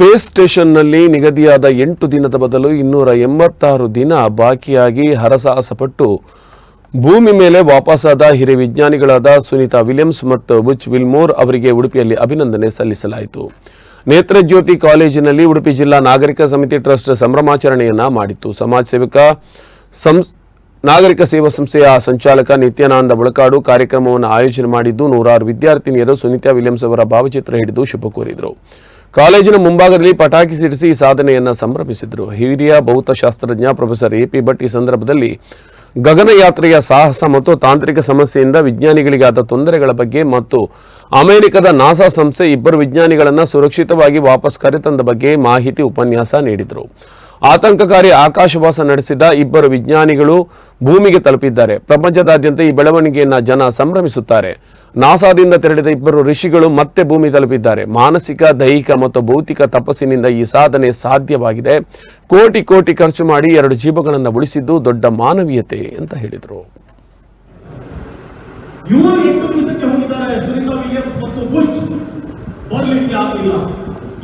Space ಸ್ಟೇಷನ್ನಲ್ಲಿ ನಿಗದಿಯಾದ ಎಂಟು ದಿನದ ಬದಲು ಇನ್ನೂರ ಎಂಬತ್ತಾರು ದಿನ ಬಾಕಿಯಾಗಿ ಹರಸಾಹಸಪಟ್ಟು ಭೂಮಿ ಮೇಲೆ ವಾಪಸಾದ ಹಿರಿಯ ವಿಜ್ಞಾನಿಗಳಾದ ಸುನೀತಾ ವಿಲಿಯಮ್ಸ್ ಮತ್ತು ಬುಚ್ ವಿಲ್ಮೋರ್ ಅವರಿಗೆ ಉಡುಪಿಯಲ್ಲಿ ಅಭಿನಂದನೆ ಸಲ್ಲಿಸಲಾಯಿತು. ನೇತ್ರಜ್ಯೋತಿ ಕಾಲೇಜಿನಲ್ಲಿ ಉಡುಪಿ ಜಿಲ್ಲಾ ನಾಗರಿಕ ಸಮಿತಿ ಟ್ರಸ್ಟ್ ಸಂಭ್ರಮಾಚರಣೆಯನ್ನ ಮಾಡಿತ್ತು. ಸಮಾಜ ಸೇವಕ ನಾಗರಿಕ ಸೇವಾ ಸಂಸ್ಥೆಯ ಸಂಚಾಲಕ ನಿತ್ಯಾನಂದ ಬಳಕಾಡು ಕಾರ್ಯಕ್ರಮವನ್ನು ಆಯೋಜನೆ ಮಾಡಿದ್ದು ನೂರಾರು ವಿದ್ಯಾರ್ಥಿನಿಯರು ಸುನೀತಾ ವಿಲಿಯಮ್ಸ್ ಅವರ ಭಾವಚಿತ್ರ ಹಿಡಿದು ಶುಭ ಕೋರಿದರು. ಕಾಲೇಜಿನ ಮುಂಭಾಗದಲ್ಲಿ ಪಟಾಕಿ ಸಿಡಿಸಿ ಈ ಸಾಧನೆಯನ್ನ ಸಂಭ್ರಮಿಸಿದರು. ಹಿರಿಯ ಭೌತಶಾಸ್ತ್ರಜ್ಞ ಪ್ರೊಫೆಸರ್ ಎ ಪಿ ಭಟ್ ಈ ಸಂದರ್ಭದಲ್ಲಿ ಗಗನಯಾತ್ರೆಯ ಸಾಹಸ ಮತ್ತು ತಾಂತ್ರಿಕ ಸಮಸ್ಯೆಯಿಂದ ವಿಜ್ಞಾನಿಗಳಿಗಾದ ತೊಂದರೆಗಳ ಬಗ್ಗೆ ಮತ್ತು ಅಮೆರಿಕದ ನಾಸಾ ಸಂಸ್ಥೆ ಇಬ್ಬರು ವಿಜ್ಞಾನಿಗಳನ್ನು ಸುರಕ್ಷಿತವಾಗಿ ವಾಪಸ್ ಕರೆತಂದ ಬಗ್ಗೆ ಮಾಹಿತಿ ಉಪನ್ಯಾಸ ನೀಡಿದರು. ಆತಂಕಕಾರಿ ಆಕಾಶವಾಸ ನಡೆಸಿದ ಇಬ್ಬರು ವಿಜ್ಞಾನಿಗಳು ಭೂಮಿಗೆ ತಲುಪಿದ್ದಾರೆ. ಪ್ರಪಂಚದಾದ್ಯಂತ ಈ ಬೆಳವಣಿಗೆಯನ್ನ ಜನ ಸಂಭ್ರಮಿಸುತ್ತಾರೆ. ನಾಸಾದಿಂದ ತೆರಳಿದ ಇಬ್ಬರು ಋಷಿಗಳು ಮತ್ತೆ ಭೂಮಿ ತಲುಪಿದ್ದಾರೆ. ಮಾನಸಿಕ, ದೈಹಿಕ ಮತ್ತು ಭೌತಿಕ ತಪಸ್ಸಿನಿಂದ ಈ ಸಾಧನೆ ಸಾಧ್ಯವಾಗಿದೆ. ಕೋಟಿ ಕೋಟಿ ಖರ್ಚು ಮಾಡಿ ಎರಡು ಜೀವಗಳನ್ನು ಉಳಿಸಿದ್ದು ದೊಡ್ಡ ಮಾನವೀಯತೆ ಅಂತ ಹೇಳಿದರು.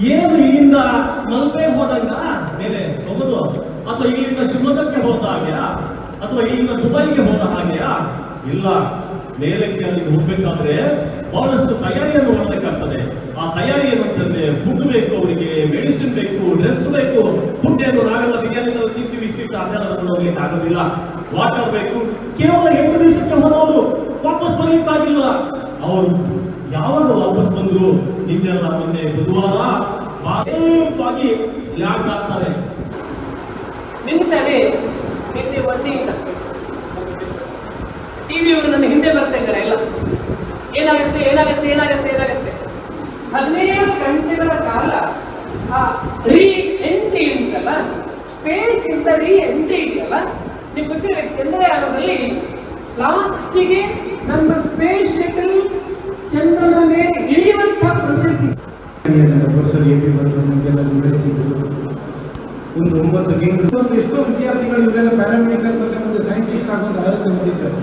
ಏನು ಇಲ್ಲಿಂದ ಮಲ್ಪೆ ಹೋದಾಗ? ಮೇಲೆ ಅಥವಾ ಇಲ್ಲಿಂದ ಶಿವಮೊಗ್ಗಕ್ಕೆ ಹೋದ ಹಾಗೆಯಾ ಅಥವಾ ಈಗ ದುಬೈಗೆ ಹೋದ ಹಾಗೆಯಾ ಇಲ್ಲ, ಮೇಲಕ್ಕೆ ಅಲ್ಲಿಗೆ ಹೋಗ್ಬೇಕಾದ್ರೆ ಬಹಳಷ್ಟು ತಯಾರಿಯನ್ನು ಮಾಡಬೇಕಾಗ್ತದೆ. ಆ ತಯಾರಿ ಏನಂತಂದ್ರೆ ಫುಡ್ ಬೇಕು ಅವರಿಗೆ ಮೆಡಿಸಿನ್ ಬೇಕು ಡ್ರೆಸ್ ಬೇಕು ಫುಡ್ ಏನು ನಾವೆಲ್ಲ ಬಿರಿಯಾನಿ ತಿಂತೀವಿ, ಇಷ್ಟಿಷ್ಟು ಅದೆಲ್ಲ ಆಗೋದಿಲ್ಲ. ವಾಟರ್ ಬೇಕು, ಕೇವಲ ಎಂಟು ದಿವಸಕ್ಕೆ ಹೋದವರು ವಾಪಸ್ ಬರ್ಲಿಕ್ಕಾಗಿಲ್ಲ. ಅವರು ಯಾವಾಗ ವಾಪಸ್ ಬಂದ್ರು? ನಿನ್ನೆಲ್ಲ ಮೊನ್ನೆ ಬುಧವಾರ. ಲ್ಯಾಂಡ್ ಆಗ್ತಾರೆ. ನಿಂತಾನೆ ನಿನ್ನೆ ಟಿವಿ ನನ್ನ ಹಿಂದೆ ಬರ್ತಾ ಇದ್ದಾರೆ ಎಲ್ಲ ಏನಾಗುತ್ತೆ ಏನಾಗುತ್ತೆ ಏನಾಗುತ್ತೆ ಏನಾಗುತ್ತೆ. ಹದಿನೇಳು ಗಂಟೆಗಳ ಕಾಲ ಆ ರೀ ಎಂಟಿ ಉಂಟಲ್ಲ? ಸ್ಪೇಸ್ ಇಂದ ರೀ ಎಂಟಿ ಇದೆಯಲ್ಲ? ನಿಮ್ಗೆ ಗೊತ್ತಿದೆ ಚಂದ್ರಯಾನದಲ್ಲಿ ಲಾಸ್ಟಿಗೆ ನಮ್ಮ ಸ್ಪೇಸ್ ಶಟಲ್ ಚಂದ್ರನ ಮೇಲೆ ಇಳಿಯುವಂತಹ ಪ್ರೊಸೆಸ್ ಪ್ರೊಫೆಸರ್ ನಮಗೆಲ್ಲ ಒಂದು ಒಂಬತ್ತು ಗೇಮ್ ಇವತ್ತು ಎಷ್ಟೋ ವಿದ್ಯಾರ್ಥಿಗಳು ಇವರೆಲ್ಲ ಪ್ಯಾರಾಮೆಡಿಕಲ್ ಮತ್ತೆ ಒಂದು ಸೈಂಟಿಸ್ಟ್ ಆಗೋದು ಆಲೋಚನೆ ಮಾಡಿದ್ದಾರೆ.